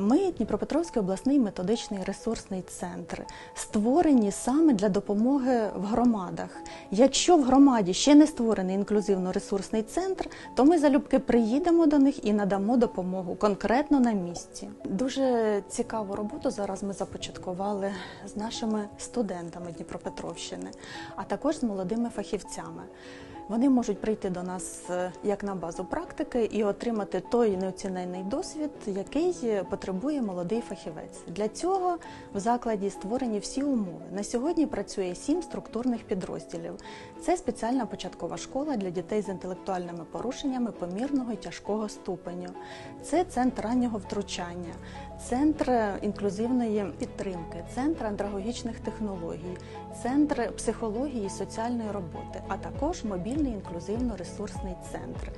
Ми Дніпропетровський обласний методичний ресурсний центр, створені саме для допомоги в громадах. Якщо в громаді ще не створений інклюзивно-ресурсний центр, то ми залюбки приїдемо до них і надамо допомогу конкретно на місці. Дуже цікаву роботу зараз ми започаткували з нашими студентами Дніпропетровщини, а також з молодими фахівцями. Вони можуть прийти до нас е, як на базу практики і отримати той неоцінений досвід, який потребує молодий фахівець. Для цього в закладі створені всі умови. На сьогодні працює сім структурних підрозділів. Це спеціальна початкова школа для дітей з інтелектуальними порушеннями помірного і тяжкого ступеню. Це центр раннього втручання, центр інклюзивної підтримки, центр андрогогічних технологій, центр психології і соціальної роботи, а також мобільний інклюзивно-ресурсний центр.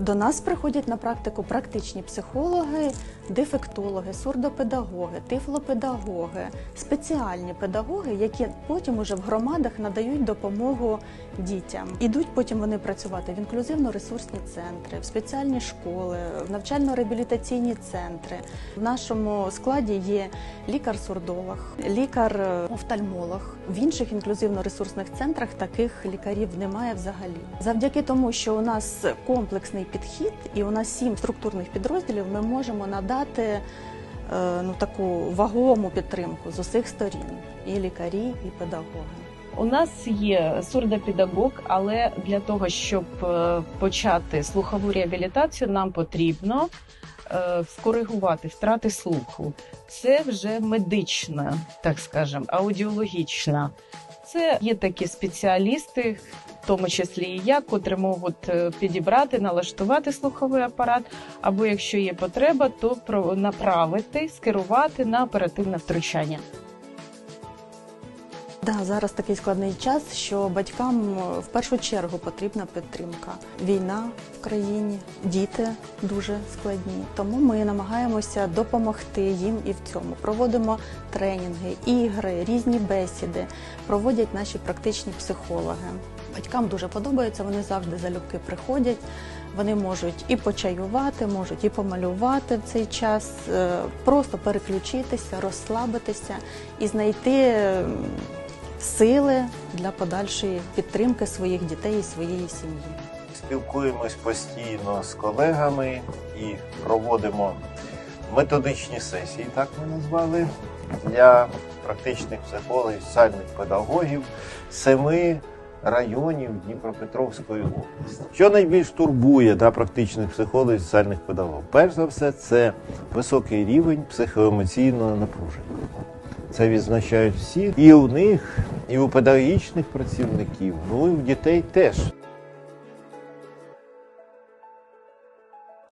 До нас приходять на практику практичні психологи, дефектологи, сурдопедагоги, тифлопедагоги, спеціальні педагоги, які потім уже в громадах надають допомогу дітям. Ідуть потім вони працювати в інклюзивно-ресурсні центри, в спеціальні школи, в навчально-реабілітаційні центри. В нашому складі є лікар-сурдолог, лікар-офтальмолог. В інших інклюзивно-ресурсних центрах таких лікарів немає взагалі. Завдяки тому, що у нас комплексний підхід і у нас сім структурних підрозділів, ми можемо надати е, ну таку вагому підтримку з усіх сторін: і лікарі, і педагоги. У нас є сурдопедагог, але для того, щоб е, почати слухову реабілітацію, нам потрібно е, скоригувати втрати слуху. Це вже медична, так скажемо, аудіологічна. Це є такі спеціалісти, в тому числі і я, котрі можуть е, підібрати, налаштувати слуховий апарат, або якщо є потреба, то направити, скерувати на оперативне втручання. Да, зараз такий складний час, що батькам е, в першу чергу потрібна підтримка. Війна в країні, діти дуже складні. Тому ми намагаємося допомогти їм і в цьому. Проводимо тренінги, ігри, різні бесіди, проводять наші практичні психологи. Батькам дуже подобається, вони завжди залюбки приходять. Вони можуть і почаювати, можуть і помалювати в цей час, е, просто переключитися, розслабитися і знайти сили для подальшої підтримки своїх дітей і своєї сім'ї. Спілкуємось постійно з колегами і проводимо методичні сесії, так ми назвали, для практичних психологів, соціальних педагогів семи районів Дніпропетровської області. Що найбільш турбує да, практичних психологів, соціальних педагогів? Перш за все, це високий рівень психоемоційного напруження. Це відзначають всі і у них, і у педагогічних працівників, ну і у дітей теж.